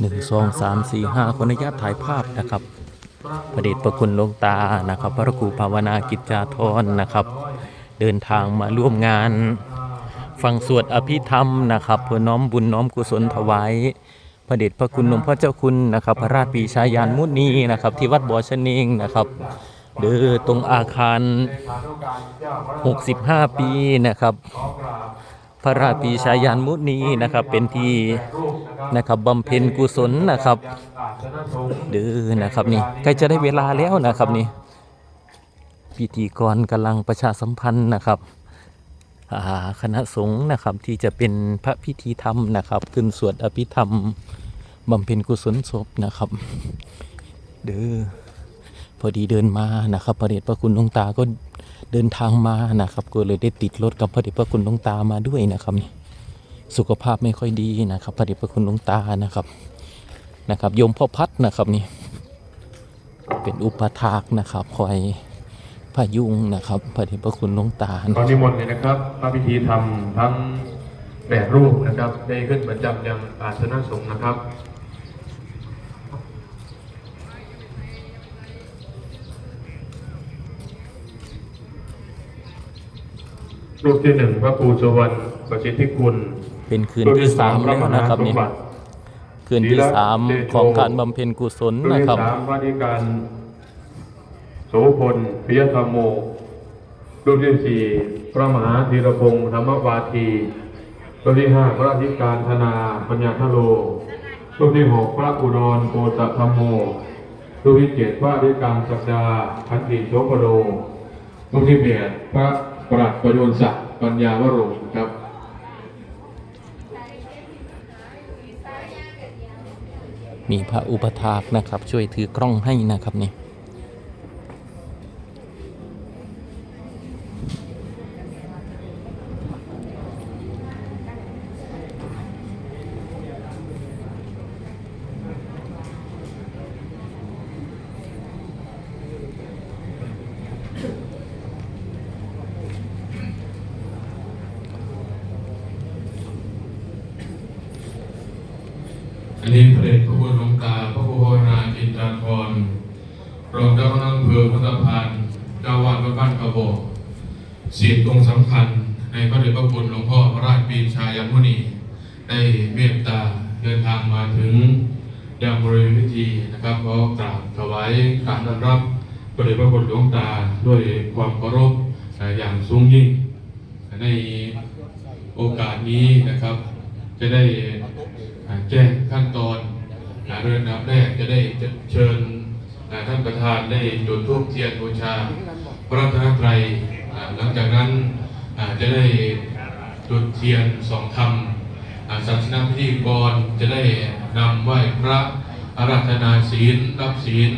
หนึ่งสองสามสี่ห้าขออนุญาตถ่ายภาพนะครับพระเดชพระคุณหลวงตานะครับ พระครูภาวนากิจจาธรนะครับ เดินทางมาร่วมงาน ฟังสวดอภิธรรมนะครับเพื่อน้อมบุญน้อมกุศลถวายพระเดชพระคุณหลวงพ่อเจ้าคุณนะครับ พระราชปีชายานมุนีนะครับ ที่วัดบ่อชะเนงนะครับเดือตรงอาคาร 65 ปีนะครับ พระราชปีชายานมุนีนะครับเป็นที่ นะครับบำเพ็ญกุศลนะครับเดือนะครับนี่ใกล้จะได้เวลาแล้วนะครับนี่พิธีกรกำลังประชาสัมพันธ์นะครับอาคณะสงฆ์นะครับที่จะเป็นพระพิธีธรรมนะครับ ขึ้นสวดอภิธรรมบำเพ็ญกุศลศพนะครับเด้อพอดีเดินมานะครับพระเดชพระคุณหลวงตาก็เดินทางมานะครับ ก็เลยได้ติดรถกับพระเดชพระคุณหลวงตามาด้วยนะครับนี่ สุขภาพไม่ค่อยดีนะครับพระเดชพระคุณหลวงตานะครับนะครับโยมพ่อพัดนะครับนี่เป็นอุปถากนะครับคอยพายุงนะครับพระเดชพระคุณหลวงตาขอนิมนต์เลยนะครับพระพิธีทำทั้งแปดรูปนะครับได้ขึ้นประจำยังอาสนะสงฆ์นะครับรูปที่หนึ่งพระครูสวรรณประสิทธิคุณ เป็นคืนที่สามแล้วนะครับนี่พะมหาสมบัติคืนที่สามของการบำเพ็ญกุศลรูปนะที่ครับสามพระธิการโสพลปิยธรรมโมรูปที่สี่พระมหาธีรพงศ์ธรรมวาทีรูปที่ห้าพระอธิการธนาปัญญาทโลรูปที่หกพระอุดรโกตธรรมโมรูปที่เจ็ดพระอธิการศักดาพันติโสพโลรูปที่แปดพระปรัชประยุนศักดิ์ปัญญาวโรครับ มีพระอุปถากนะครับ ช่วยถือกล้องให้นะครับนี่ นนี้พระเดชพระคุณหลวงตาพระครูภาวนาจินตาธรรองเจ้าคณะอำเภอพุทธพานเจ้าวาดวัดบ้านกระบอกเสียงตรงสำคัญในพระเดชพระคุณหลวงพ่อพระราชปีชายันมุนี ได้เมตตาเดินทางมาถึงยังบริเวณพิธีนะครับขอกราบถวายการต้อนรับพระเดชพระคุณหลวงตาด้วยความเคารพอย่างสูงยิ่งในโอกาสนี้นะครับ จะได้แจ้งขั้นตอนเรื่องน้ำแรกจะได้เชิญท่านประธานได้จุดธูปเทียนบูชา พระรัตนตรัยหลังจากนั้นจะได้จุดเทียนสองธรรมศาสนาพิธีกรจะได้นำไหว้พระอาราธนาศีลรับศีล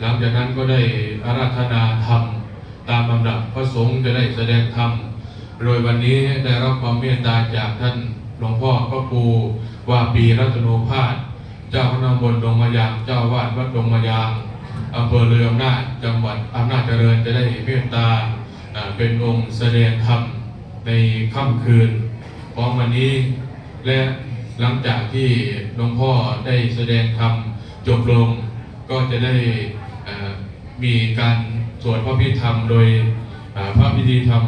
หลังจากนั้นก็ได้อาราธนาธรรม ตามลำดับพระสงฆ์จะได้แสดงธรรม โดยวันนี้ได้รับความเมตตาจากท่าน ลวงพ่อพระครูว่าปีรัตโนภาสเจ้าคณะตำบลดงมะยางเจ้าวาดวัดดงมะยางอำเภอเรืออำนาจจังหวัดอำนาจเจริญจะได้เมตตาเป็นองค์แสดงธรรมในค่ำคืนของวันนี้และหลังจากที่หลวงพ่อได้แสดงธรรมจบลง ก็จะได้มีการสวดพระพิธรรมโดยพระพิธีธรรม